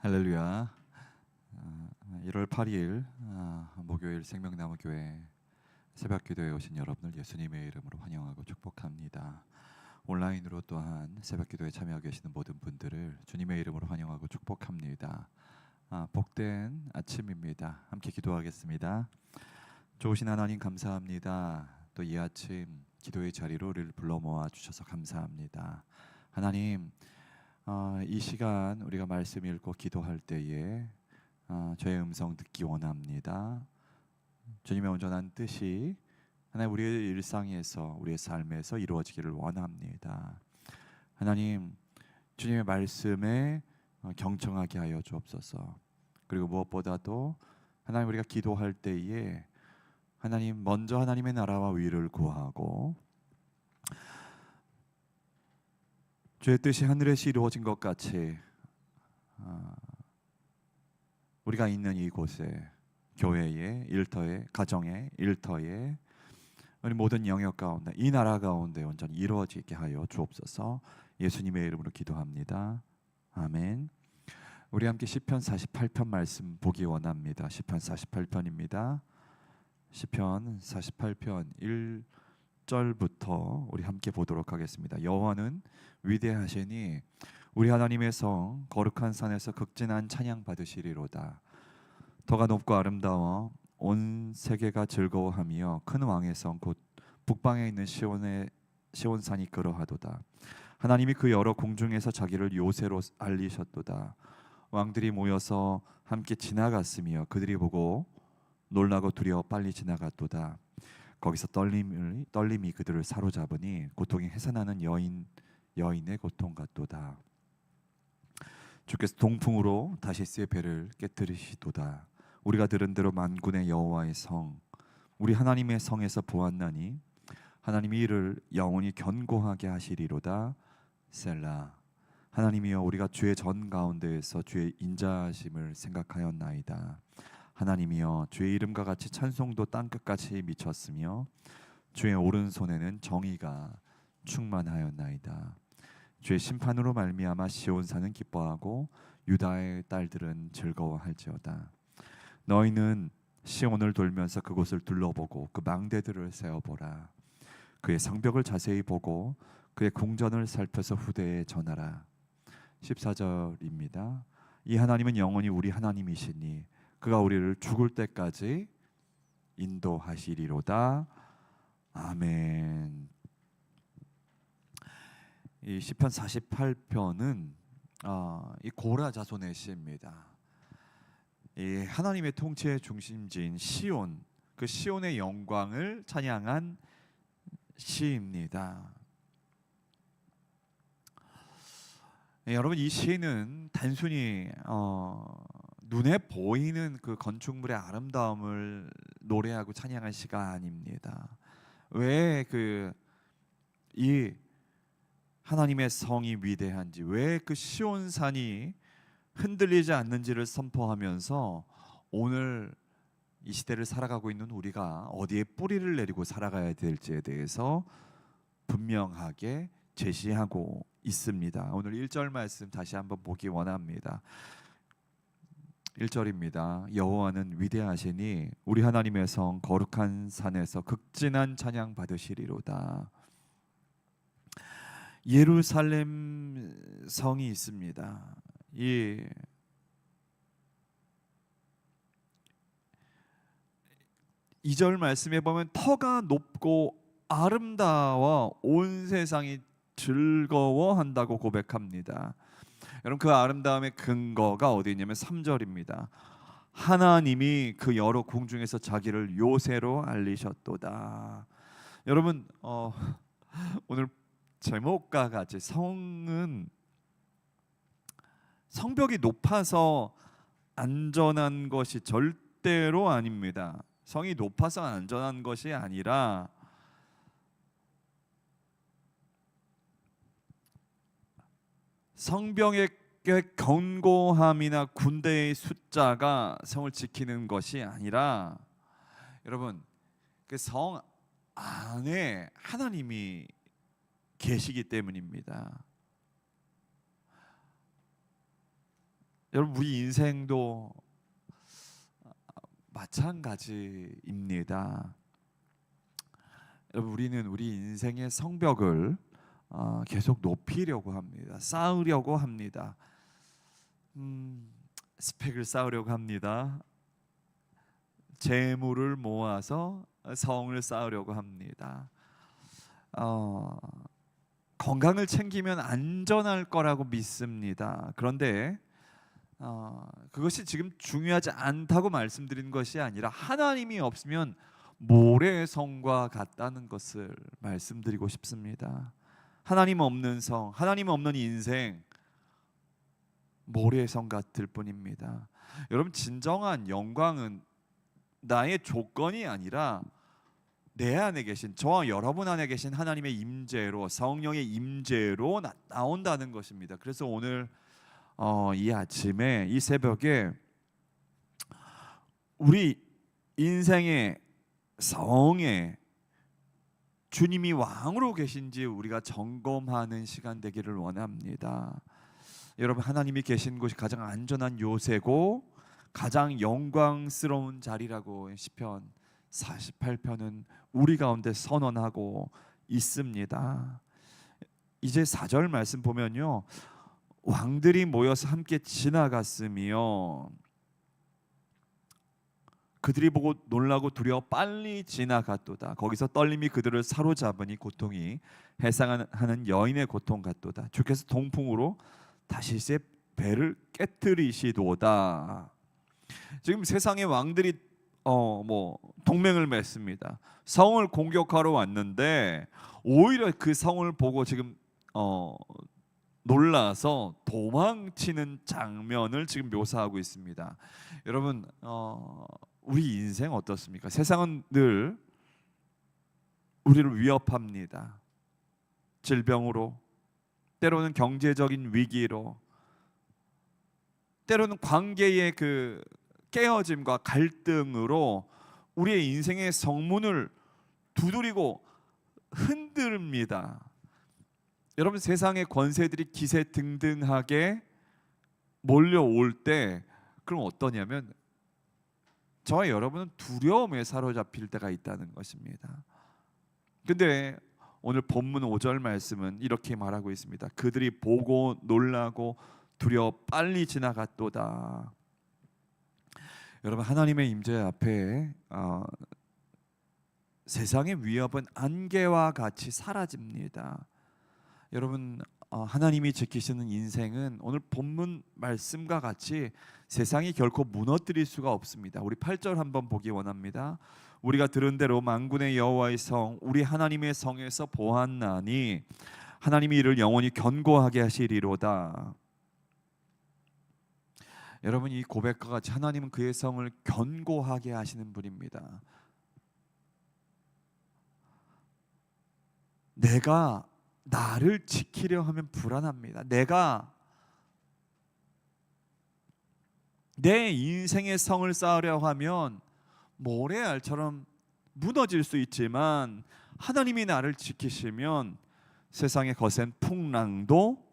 할렐루야. 1월 8일 아, 목요일 생명나무 교회 새벽 기도에 오신 여러분을 예수님의 이름으로 환영하고 축복합니다. 온라인으로 또한 새벽 기도에 참여하고 계시는 모든 분들을 주님의 이름으로 환영하고 축복합니다. 아, 복된 아침입니다. 함께 기도하겠습니다. 좋으신 하나님 감사합니다. 또 이 아침 기도의 자리로 우리를 불러 모아 주셔서 감사합니다. 하나님 어, 이 시간 우리가 말씀 읽고 기도할 때에 어, 저의 음성 듣기 원합니다. 주님의 온전한 뜻이 하나님 우리의 일상에서 우리의 삶에서 이루어지기를 원합니다. 하나님 주님의 말씀에 어, 경청하게 하여 주옵소서. 그리고 무엇보다도 하나님 우리가 기도할 때에 하나님 먼저 하나님의 나라와 위를 구하고 주의 뜻이 하늘에서 이루어진 것 같이 아, 우리가 있는 이곳에 교회에 일터에 가정에 일터에 우리 모든 영역 가운데 이 나라 가운데 온전히 이루어지게 하여 주옵소서. 예수님의 이름으로 기도합니다. 아멘. 우리 함께 시편 48편 말씀 보기 원합니다. 시편 48편입니다. 시편 48편 1 절부터 우리 함께 보도록 하겠습니다 여호와는 위대하시니 우리 하나님의 성 거룩한 산에서 극진한 찬양 받으시리로다. 더가 높고 아름다워 온 세계가 즐거워하며 큰 왕의 성 곧 북방에 있는 시온의 시온산이 그러하도다. 하나님이 그 여러 공중에서 자기를 요새로 알리셨도다. 왕들이 모여서 함께 지나갔으며 그들이 보고 놀라고 두려워 빨리 지나갔도다. 거기서 떨림을 떨림이 그들을 사로잡으니 고통이 해산하는 여인 여인의 고통 같도다. 주께서 동풍으로 다시스의 배를 깨뜨리시도다. 우리가 들은 대로 만군의 여호와의 성, 우리 하나님의 성에서 보았나니 하나님이 이를 영원히 견고하게 하시리로다. 셀라. 하나님이여 우리가 주의 전 가운데에서 주의 인자하심을 생각하였나이다. 하나님이여 주의 이름과 같이 찬송도 땅 끝까지 미쳤으며 주의 오른손에는 정의가 충만하였나이다. 주의 심판으로 말미암아 시온 산은 기뻐하고 유다의 딸들은 즐거워할지어다. 너희는 시온을 돌면서 그곳을 둘러보고 그 망대들을 세어보라. 그의 성벽을 자세히 보고 그의 궁전을 살펴서 후대에 전하라. 14절입니다. 이 하나님은 영원히 우리 하나님이시니 그가 우리를 죽을 때까지 인도하시리로다. 아멘. 이 시편 48편은 어, 이 고라 자손의 시입니다. 이 하나님의 통치의 중심지인 시온, 그 시온의 영광을 찬양한 시입니다. 예, 여러분 이 시는 단순히 어, 눈에 보이는 그 건축물의 아름다움을 노래하고 찬양한 시가 아닙니다. 왜 그 이 하나님의 성이 위대한지 왜 그 시온산이 흔들리지 않는지를 선포하면서 오늘 이 시대를 살아가고 있는 우리가 어디에 뿌리를 내리고 살아가야 될지에 대해서 분명하게 제시하고 있습니다. 오늘 1절 말씀 다시 한번 보기 원합니다. 1절입니다. 여호와는 위대하시니 우리 하나님의 성 거룩한 산에서 극진한 찬양 받으시리로다. 예루살렘 성이 있습니다. 이 이절 말씀에 보면 터가 높고 아름다워 온 세상이 즐거워한다고 고백합니다. 여러분 그 아름다움의 근거가 어디 있냐면 3절입니다. 하나님이 그 여러 궁중에서 자기를 요새로 알리셨도다. 여러분 어, 오늘 제목과 같이 성은 성벽이 높아서 안전한 것이 절대로 아닙니다. 성이 높아서 안전한 것이 아니라 성벽의 견고함이나 군대의 숫자가 성을 지키는 것이 아니라 여러분 그 성 안에 하나님이 계시기 때문입니다. 여러분 우리 인생도 마찬가지입니다. 여러분 우리는 우리 인생의 성벽을 어, 계속 높이려고 합니다. 쌓으려고 합니다. 음, 스펙을 쌓으려고 합니다. 재물을 모아서 성을 쌓으려고 합니다. 어, 건강을 챙기면 안전할 거라고 믿습니다. 그런데 어, 그것이 지금 중요하지 않다고 말씀드린 것이 아니라 하나님이 없으면 모래의 성과 같다는 것을 말씀드리고 싶습니다. 하나님 없는 성, 하나님 없는 인생, 모래의 성 같을 뿐입니다. 여러분 진정한 영광은 나의 조건이 아니라 내 안에 계신 저와 여러분 안에 계신 하나님의 임재로 성령의 임재로 나, 나온다는 것입니다. 그래서 오늘 어, 이 아침에 이 새벽에 우리 인생의 성에 주님이 왕으로 계신지 우리가 점검하는 시간 되기를 원합니다. 여러분 하나님이 계신 곳이 가장 안전한 요새고 가장 영광스러운 자리라고 시편 48편은 우리 가운데 선언하고 있습니다. 이제 4절 말씀 보면요. 왕들이 모여서 함께 지나갔으며 그들이 보고 놀라고 두려워 빨리 지나갔도다. 거기서 떨림이 그들을 사로잡으니 고통이 해상하는 여인의 고통 같도다. 주께서 동풍으로 다시세 배를 깨뜨리시도다. 지금 세상의 왕들이 어 뭐 동맹을 맺습니다. 성을 공격하러 왔는데 오히려 그 성을 보고 지금 어 놀라서 도망치는 장면을 지금 묘사하고 있습니다. 여러분 어 우리 인생 어떻습니까? 세상은 늘 우리를 위협합니다. 질병으로 때로는 경제적인 위기로 때로는 관계의 그 깨어짐과 갈등으로 우리의 인생의 성문을 두드리고 흔듭니다. 여러분 세상의 권세들이 기세 등등하게 몰려올 때 그럼 어떠냐면 저와 여러분은 두려움에 사로잡힐 때가 있다는 것입니다. 근데 오늘 본문 5절 말씀은 이렇게 말하고 있습니다. 그들이 보고 놀라고 두려워 빨리 지나갔도다. 여러분 하나님의 임재 앞에 어, 세상의 위협은 안개와 같이 사라집니다. 여러분 어, 하나님이 지키시는 인생은 오늘 본문 말씀과 같이 세상이 결코 무너뜨릴 수가 없습니다. 우리 8절 한번 보기 원합니다. 우리가 들은 대로 만군의 여호와의 성 우리 하나님의 성에서 보았나니 하나님이 이를 영원히 견고하게 하시리로다. 여러분 이 고백과 같이 하나님은 그의 성을 견고하게 하시는 분입니다. 내가 나를 지키려 하면 불안합니다. 내가 내 인생의 성을 쌓으려 하면 모래알처럼 무너질 수 있지만 하나님이 나를 지키시면 세상의 거센 풍랑도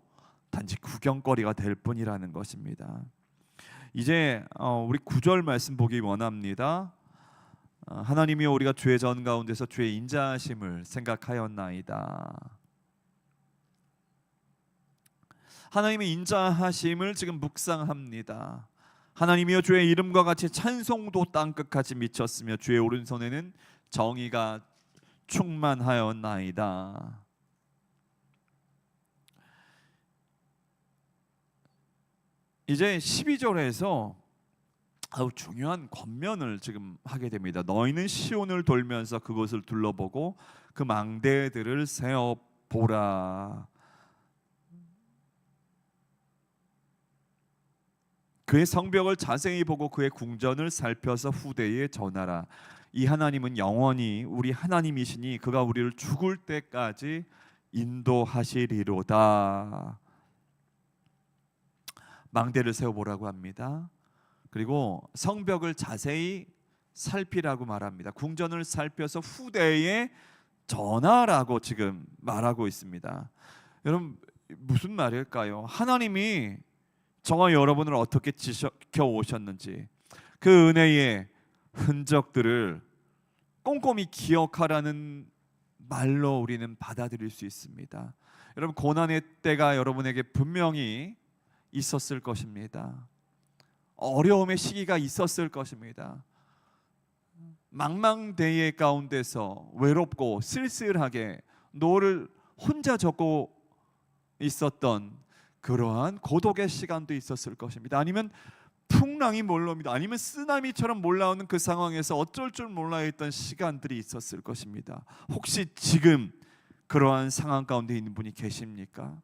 단지 구경거리가 될 뿐이라는 것입니다. 이제 어, 우리 구절 말씀 보기 원합니다. 어, 하나님이 우리가 죄 전 가운데서 죄의 인자하심을 생각하였나이다. 하나님의 인자하심을 지금 묵상합니다. 하나님이여 주의 이름과 같이 찬송도 땅 끝까지 미쳤으며 주의 오른손에는 정의가 충만하였나이다. 이제 12절에서 아주 중요한 권면을 지금 하게 됩니다. 너희는 시온을 돌면서 그것을 둘러보고 그 망대들을 세어 보라. 그의 성벽을 자세히 보고 그의 궁전을 살펴서 후대에 전하라. 이 하나님은 영원히 우리 하나님이시니 그가 우리를 죽을 때까지 인도하시리로다. 망대를 세워 보라고 합니다. 그리고 성벽을 자세히 살피라고 말합니다. 궁전을 살펴서 후대에 전하라고 지금 말하고 있습니다. 여러분 무슨 말일까요? 하나님이 저와 여러분을 어떻게 지켜 오셨는지 그 은혜의 흔적들을 꼼꼼히 기억하라는 말로 우리는 받아들일 수 있습니다. 여러분 고난의 때가 여러분에게 분명히 있었을 것입니다. 어려움의 시기가 있었을 것입니다. 망망대해 가운데서 외롭고 쓸쓸하게 노를 혼자 적고 있었던 그러한 고독의 시간도 있었을 것입니다. 아니면 풍랑이 몰려옵니다. 아니면 쓰나미처럼 몰라오는 그 상황에서 어쩔 줄 몰라 했던 시간들이 있었을 것입니다. 혹시 지금 그러한 상황 가운데 있는 분이 계십니까?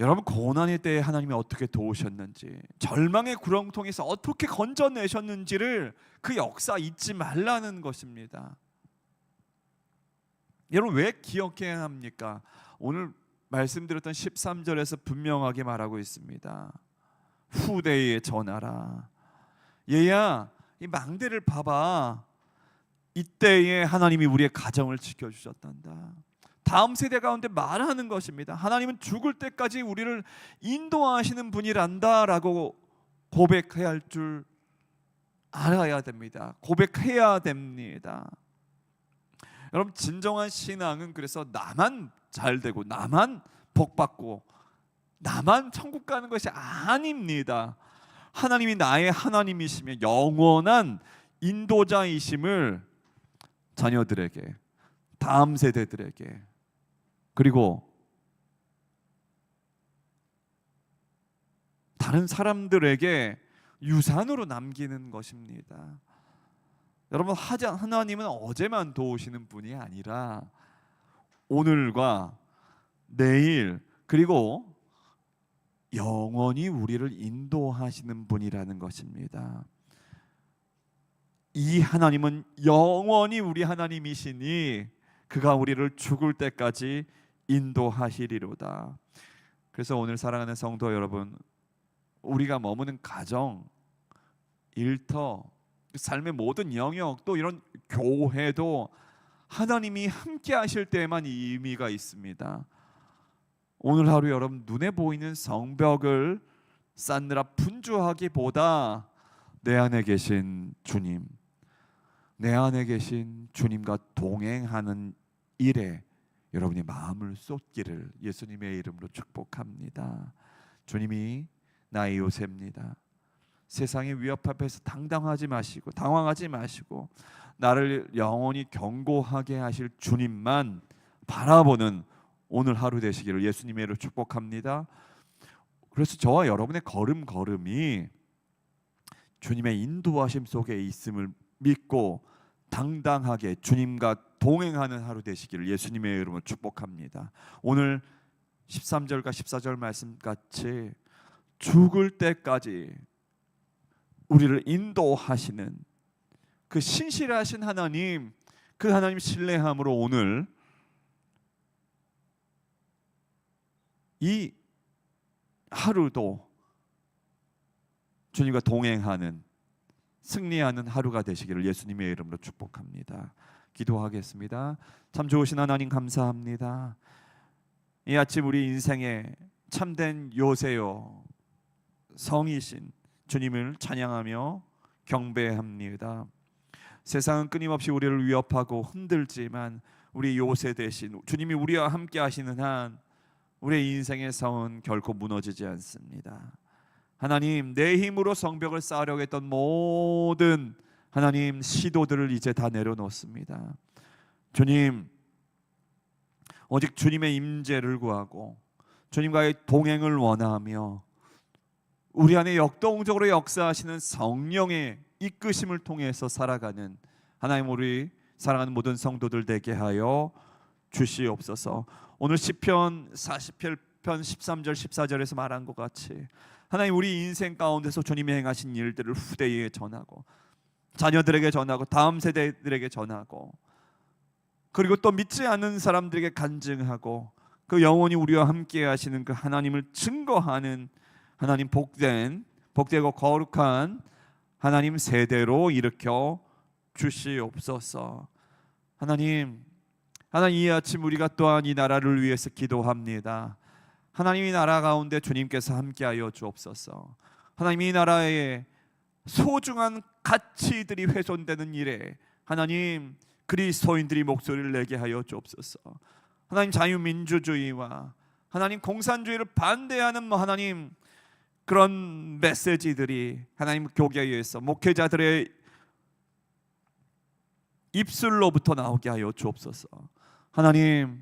여러분 고난의 때에 하나님이 어떻게 도우셨는지 절망의 구렁통에서 어떻게 건져내셨는지를 그 역사 잊지 말라는 것입니다. 여러분 왜 기억해야 합니까? 오늘 말씀드렸던 13절에서 분명하게 말하고 있습니다. 후대에 전하라. 얘야 이 망대를 봐봐. 이때에 하나님이 우리의 가정을 지켜주셨단다. 다음 세대 가운데 말하는 것입니다. 하나님은 죽을 때까지 우리를 인도하시는 분이란다라고 고백해야 할 줄 알아야 됩니다. 고백해야 됩니다. 여러분 진정한 신앙은 그래서 나만 잘 되고 나만 복 받고 나만 천국 가는 것이 아닙니다. 하나님이 나의 하나님이시며 영원한 인도자이심을 자녀들에게 다음 세대들에게 그리고 다른 사람들에게 유산으로 남기는 것입니다. 여러분 하나님은 어제만 도우시는 분이 아니라 오늘과 내일 그리고 영원히 우리를 인도하시는 분이라는 것입니다. 이 하나님은 영원히 우리 하나님이시니 그가 우리를 죽을 때까지 인도하시리로다. 그래서 오늘 사랑하는 성도 여러분, 우리가 머무는 가정, 일터, 삶의 모든 영역 또 이런 교회도 하나님이 함께 하실 때에만 의미가 있습니다. 오늘 하루 여러분 눈에 보이는 성벽을 쌓느라 분주하기보다 내 안에 계신 주님, 내 안에 계신 주님과 동행하는 일에 여러분이 마음을 쏟기를 예수님의 이름으로 축복합니다. 주님이 나의 요새입니다. 세상의 위협 앞에서 당당하지 마시고 당황하지 마시고 나를 영원히 경고하게 하실 주님만 바라보는 오늘 하루 되시기를 예수님의 이름으로 축복합니다. 그래서 저와 여러분의 걸음 걸음이 주님의 인도하심 속에 있음을 믿고 당당하게 주님과 동행하는 하루 되시기를 예수님의 이름으로 축복합니다. 오늘 13절과 14절 말씀 같이 죽을 때까지 우리를 인도하시는 그 신실하신 하나님 그 하나님 신뢰함으로 오늘 이 하루도 주님과 동행하는 승리하는 하루가 되시기를 예수님의 이름으로 축복합니다. 기도하겠습니다. 참 좋으신 하나님 감사합니다. 이 아침 우리 인생에 참된 요새요 성이신 주님을 찬양하며 경배합니다. 세상은 끊임없이 우리를 위협하고 흔들지만 우리 요새 대신 주님이 우리와 함께 하시는 한 우리의 인생의 성은 결코 무너지지 않습니다. 하나님 내 힘으로 성벽을 쌓으려고 했던 모든 하나님 시도들을 이제 다 내려놓습니다. 주님 오직 주님의 임재를 구하고 주님과의 동행을 원하며 우리 안에 역동적으로 역사하시는 성령의 이끄심을 통해서 살아가는 하나님 우리 사랑하는 모든 성도들 되게 하여 주시옵소서. 오늘 시편 40편 13절 14절에서 말한 것 같이 하나님 우리 인생 가운데서 주님이 행하신 일들을 후대에 전하고 자녀들에게 전하고 다음 세대들에게 전하고 그리고 또 믿지 않는 사람들에게 간증하고 그 영원히 우리와 함께 하시는 그 하나님을 증거하는 하나님 복된 복되고 거룩한 하나님 세대로 일으켜 주시옵소서. 하나님, 하나님 이 아침 우리가 또한 이 나라를 위해서 기도합니다. 하나님 이 나라 가운데 주님께서 함께하여 주옵소서. 하나님 이 나라에 소중한 가치들이 훼손되는 일에 하나님 그리스도인들이 목소리를 내게 하여 주옵소서. 하나님 자유민주주의와 하나님 공산주의를 반대하는 뭐 하나님 그런 메시지들이 하나님 교계에서 목회자들의 입술로부터 나오게 하여 주옵소서. 하나님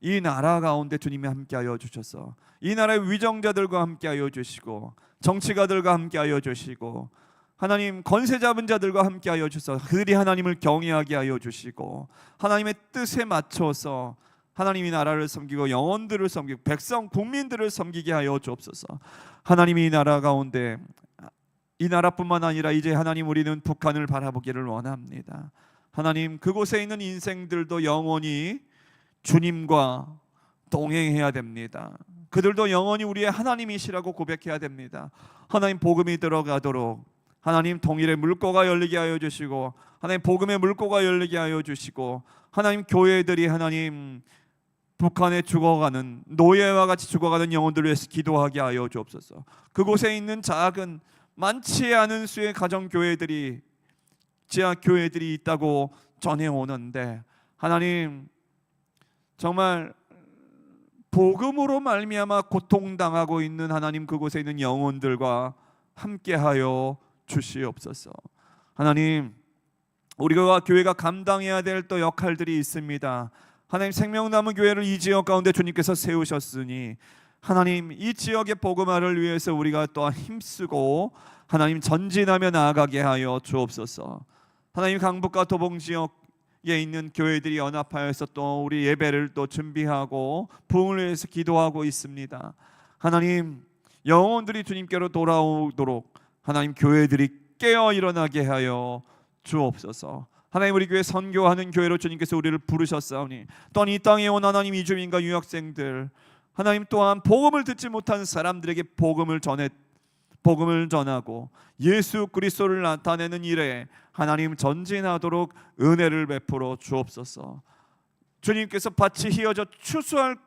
이 나라 가운데 주님이 함께하여 주셔서 이 나라의 위정자들과 함께하여 주시고 정치가들과 함께하여 주시고 하나님 권세 잡은 자들과 함께하여 주셔서 그들이 하나님을 경외하게 하여 주시고 하나님의 뜻에 맞춰서 하나님이 나라를 섬기고 영혼들을 섬기고 백성 국민들을 섬기게 하여 주옵소서. 하나님이 이 나라 가운데 이 나라뿐만 아니라 이제 하나님 우리는 북한을 바라보기를 원합니다. 하나님 그곳에 있는 인생들도 영원히 주님과 동행해야 됩니다. 그들도 영원히 우리의 하나님이시라고 고백해야 됩니다. 하나님 복음이 들어가도록 하나님 통일의 물꼬가 열리게 하여 주시고 하나님 복음의 물꼬가 열리게 하여 주시고 하나님 교회들이 하나님 북한에 죽어가는 노예와 같이 죽어가는 영혼들을 위해서 기도하게 하여 주옵소서. 그곳에 있는 작은 많지 않은 수의 가정 교회들이 지하 교회들이 있다고 전해 오는데 하나님 정말 복음으로 말미암아 고통당하고 있는 하나님 그곳에 있는 영혼들과 함께하여 주시옵소서. 하나님 우리가 교회가 감당해야 될 또 역할들이 있습니다. 하나님 생명나무 교회를 이 지역 가운데 주님께서 세우셨으니 하나님 이 지역의 복음화를 위해서 우리가 또한 힘쓰고 하나님 전진하며 나아가게 하여 주옵소서. 하나님 강북과 도봉 지역에 있는 교회들이 연합하여서 또 우리 예배를 또 준비하고 부흥을 위해서 기도하고 있습니다. 하나님 영혼들이 주님께로 돌아오도록 하나님 교회들이 깨어 일어나게 하여 주옵소서. 하나님 우리 교회 선교하는 교회로 주님께서 우리를 부르셨사오니 또한 이 땅에 온 하나님 이주민과 유학생들 하나님 또한 복음을 듣지 못한 사람들에게 복음을 전해 복음을 전하고 예수 그리스도를 나타내는 일에 하나님 전진하도록 은혜를 베풀어 주옵소서. 주님께서 밭이 휘어져 추수할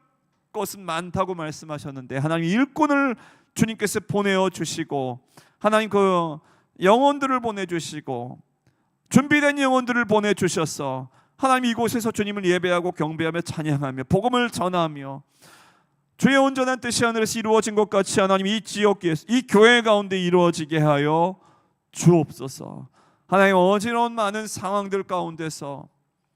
것은 많다고 말씀하셨는데 하나님 일꾼을 주님께서 보내어 주시고 하나님 그 영혼들을 보내 주시고 준비된 영혼들을 보내 주셔서 하나님 이곳에서 주님을 예배하고 경배하며 찬양하며 복음을 전하며 주의 온전한 뜻이 하늘에서 이루어진 것 같이 하나님 이 지역에 이 교회 가운데 이루어지게 하여 주옵소서. 하나님 어지러운 많은 상황들 가운데서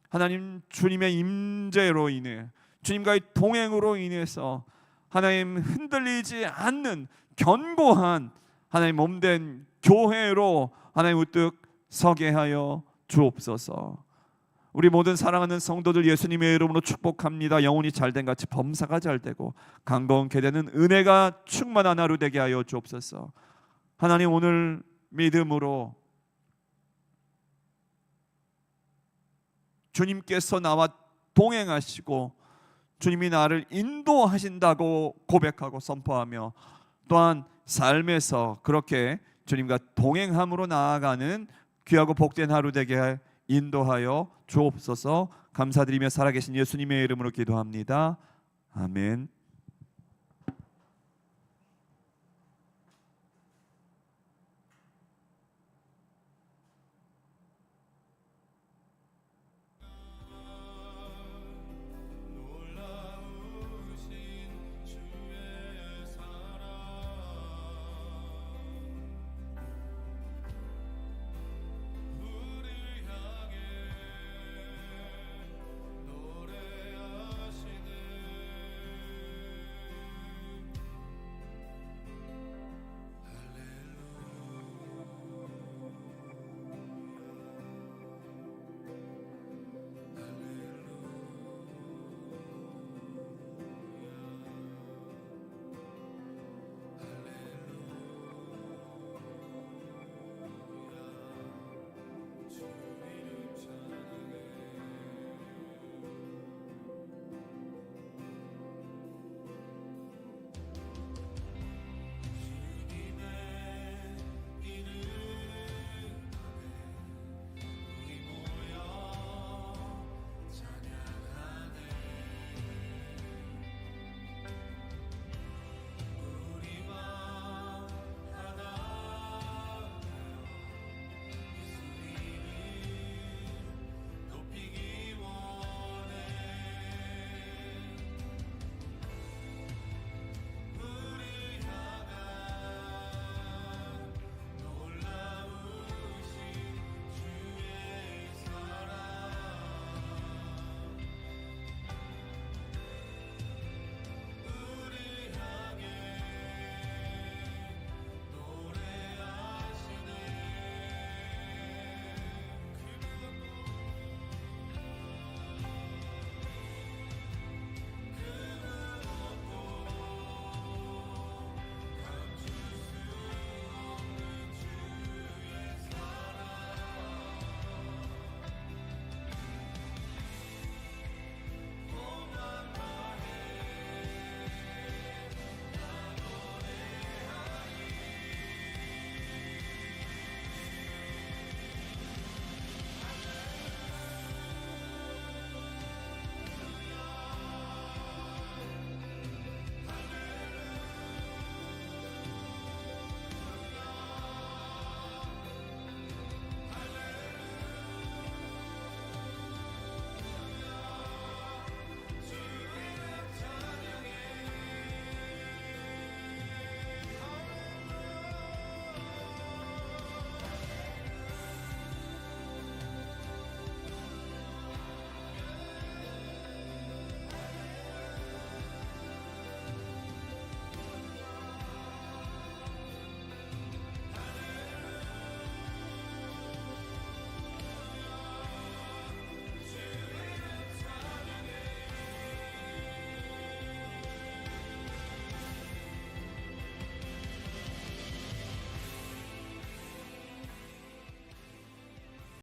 하나님 주님의 임재로 인해 주님과의 동행으로 인해서 하나님 흔들리지 않는 견고한 하나님 몸된 교회로 하나님 우뚝 서게 하여 주옵소서. 우리 모든 사랑하는 성도들 예수님의 이름으로 축복합니다. 영혼이 잘된 같이 범사가 잘되고 강건케 되는 은혜가 충만한 하루 되게 하여 주옵소서. 하나님 오늘 믿음으로 주님께서 나와 동행하시고 주님이 나를 인도하신다고 고백하고 선포하며 또한 삶에서 그렇게 주님과 동행함으로 나아가는 귀하고 복된 하루 되게 인도하여 주옵소서 감사드리며 살아계신 예수님의 이름으로 기도합니다. 아멘.